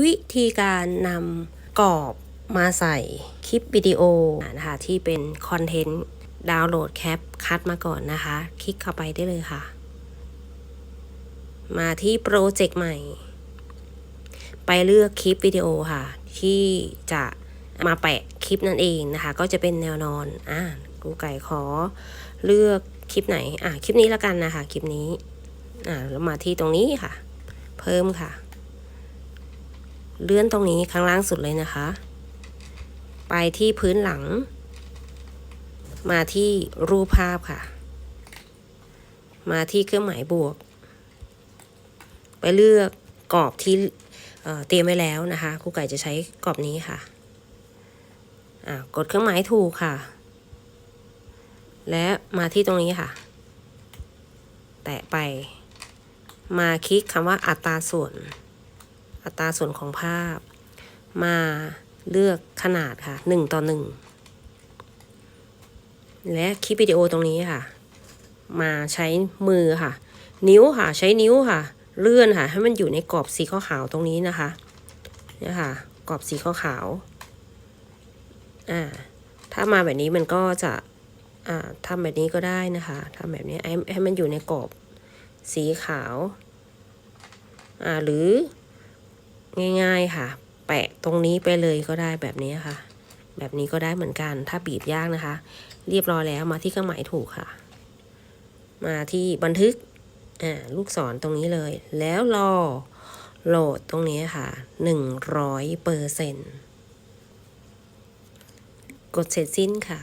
วิธีการนำกรอบมาใส่คลิปวิดีโอนะคะที่เป็นคอนเทนต์ดาวน์โหลดแคปคัดมาก่อนนะคะ คลิกเข้าไปได้เลยค่ะ มาที่โปรเจกต์ใหม่ ไปเลือกคลิปวิดีโอค่ะ ที่จะมาแปะคลิปนั่นเองนะคะ ก็จะเป็นแนวนอนอ่ากูไก่ขอเลือกคลิปไหนอ่าคลิปนี้แล้วกันนะคะ คลิปนี้อ่าแล้วมาที่ตรงนี้ค่ะ เพิ่มค่ะ เลื่อนตรงนี้ข้างล่างสุดเลยนะคะ ไปที่พื้นหลัง มาที่รูปภาพค่ะ มาที่เครื่องหมายบวก ไปเลือกกรอบที่เเตรียมไว้แล้วนะคะครูไก่จะใช้กรอบนี้ค่ะกดเครื่องหมายถูกค่ะ และมาที่ตรงนี้ค่ะ แตะไป มาคลิกคำว่าอัตราส่วน อัตราส่วนของภาพ มาเลือกขนาดค่ะหนึ่งต่อหนึ่งและคลิปวิดีโอตรงนี้ค่ะ มาใช้มือค่ะ นิ้วค่ะ ใช้นิ้วค่ะ เลื่อนค่ะ ให้มันอยู่ในกรอบสีขาวๆตรงนี้นะคะเนี่ยค่ะ กรอบสีขาวๆอ่าถ้ามาแบบนี้มันก็จะอ่าทำแบบนี้ก็ได้นะคะทำแบบนี้ให้ให้มันอยู่ในกรอบสีขาวอ่าหรือ ง่าย ๆค่ะ แปะตรงนี้ไปเลยก็ได้แบบนี้ค่ะ แบบนี้ก็ได้เหมือนกัน ถ้าบีบยากนะคะ เรียบร้อยแล้วมาที่เครื่องหมายถูกค่ะ มาที่บันทึกอ่าลูกศรตรงนี้เลย แล้วรอโหลดตรงนี้ค่ะหนึ่งร้อยเปอร์เซ็นต์กดเสร็จสิ้นค่ะ